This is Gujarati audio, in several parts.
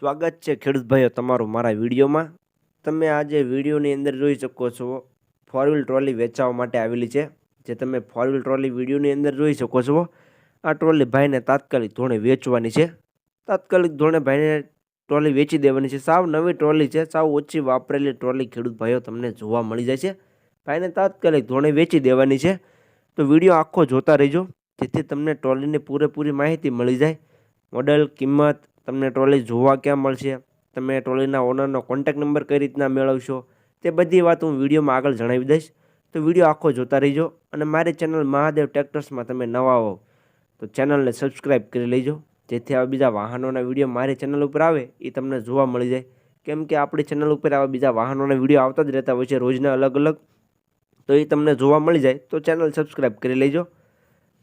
સ્વાગત છે ખેડૂત ભાઈઓ તમારું મારા વિડીયોમાં. તમે આજે વિડીયોની અંદર જોઈ શકો છો ફોર વ્હીલ ટ્રોલી વેચાવા માટે આવેલી છે. જે તમે ફોર વ્હીલ ટ્રોલી વિડીયોની અંદર જોઈ શકો છો. આ ટ્રોલી ભાઈને તાત્કાલિક ધોરણે વેચવાની છે. તાત્કાલિક ધોરણે ભાઈને ટ્રોલી વેચી દેવાની છે. સાવ નવી ટ્રોલી છે. સાવ ઓછી વાપરેલી ટ્રોલી ખેડૂત ભાઈઓ તમને જોવા મળી જાય છે. ભાઈને તાત્કાલિક ધોરણે વેચી દેવાની છે. તો વીડિયો આખો જોતા રહેજો. જેથી તમને ટ્રોલીની પૂરેપૂરી માહિતી મળી જાય. મોડલ, કિંમત તમને ટ્રોલી જોવા ક્યાં મળશે? તમે ટ્રોલીના ઓનરનો કોન્ટેક નંબર કઈ રીતના મેળવશો? તે બધી વાત હું વિડીયોમાં આગળ જણાવી દઈશ. તો વીડિયો આખો જોતા રહીજો અને મારી ચેનલ મહાદેવ ટ્રેક્ટર્સમાં તમે નવા હો તો ચેનલને સબસ્ક્રાઈબ કરી લેજો. જેથી આવા બીજા વાહનોના વીડિયો મારી ચેનલ ઉપર આવે, એ તમને જોવા મળી જાય. કેમ કે આપણી ચેનલ ઉપર આવા બીજા વાહનોના વીડિયો આવતા જ રહેતા હોય છે, રોજના અલગ અલગ. તો એ તમને જોવા મળી જાય, તો ચેનલ સબસ્ક્રાઈબ કરી લેજો.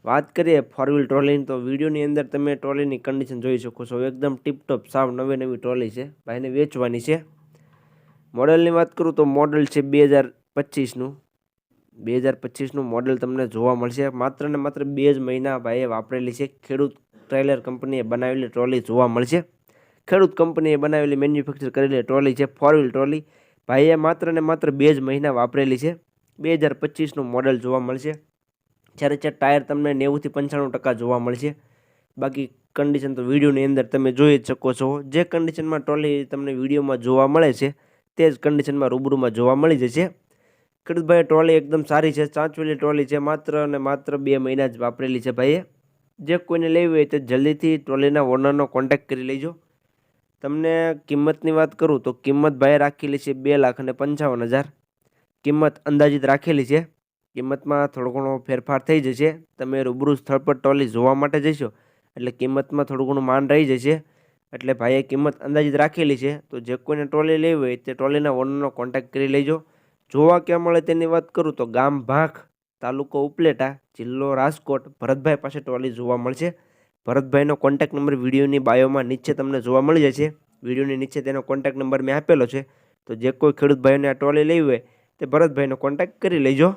વાત કરીએ ફોર વ્હીલ ટ્રોલીની તો વિડીયોની અંદર તમે ટ્રોલીની કન્ડિશન જોઈ શકો છો. એકદમ ટીપટોપ સાવ નવી નવી ટ્રોલી છે. ભાઈને વેચવાની છે. મોડલની વાત કરું તો મોડલ છે બે હજાર પચીસનું. બે હજાર પચીસનું મોડલ તમને જોવા મળશે. માત્ર ને માત્ર બે જ મહિના ભાઈએ વાપરેલી છે. ખેડૂત ટ્રેલર કંપનીએ બનાવેલી ટ્રોલી જોવા મળશે. ખેડૂત કંપનીએ બનાવેલી મેન્યુફેક્ચર કરેલી ટ્રોલી છે ફોર વ્હીલ ટ્રોલી ભાઈએ માત્ર ને માત્ર બે જ મહિના વાપરેલી છે. બે હજાર પચીસનું મોડલ જોવા મળશે. જ્યારે છે ટાયર તમને નેવુંથી પંચાણું ટકા જોવા મળશે. બાકી કન્ડિશન તો વિડીયોની અંદર તમે જોઈ જ શકો છો. જે કન્ડિશનમાં ટ્રોલી તમને વિડીયોમાં જોવા મળે છે, તે જ કન્ડિશનમાં રૂબરૂમાં જોવા મળી જશે. ખેડૂતભાઈ ટ્રોલી એકદમ સારી છે સાચવેલી ટ્રોલી છે, માત્ર અને માત્ર બે મહિના જ વાપરેલી છે ભાઈએ. જે કોઈને લેવી હોય તે જલ્દીથી ટ્રોલીના ઓનરનો કોન્ટેક્ટ કરી લેજો. તમને કિંમતની વાત કરું તો કિંમત ભાઈએ રાખેલી છે બે લાખ અને પંચાવન હજાર. કિંમત અંદાજિત રાખેલી છે. કિંમતમાં થોડો ઘણો ફેરફાર થઈ જશે. તમે રૂબરૂ સ્થળ પર ટ્રોલી જોવા માટે જશો, એટલે કિંમતમાં થોડું ઘણું માન રહી જશે. એટલે ભાઈએ કિંમત અંદાજિત રાખેલી છે, તો જે કોઈને ટ્રોલી લેવી હોય તે ટ્રોલીના ઓનરનો કોન્ટેક્ટ કરી લેજો. જોવા ક્યાં મળે તેની વાત કરું તો ગામ ભાખ, તાલુકો ઉપલેટા, જિલ્લો રાજકોટ, ભરતભાઈ પાસે ટ્રોલી જોવા મળશે. ભરતભાઈનો કોન્ટેક્ટ નંબર વિડીયોની બાયોમાં નીચે તમને જોવા મળી જશે. વિડીયોની નીચે તેનો કોન્ટેક્ટ નંબર મેં આપેલો છે. તો જે કોઈ ખેડૂત ભાઈઓને આ ટ્રોલી લેવી હોય તે ભરતભાઈનો કોન્ટેક્ટ કરી લેજો.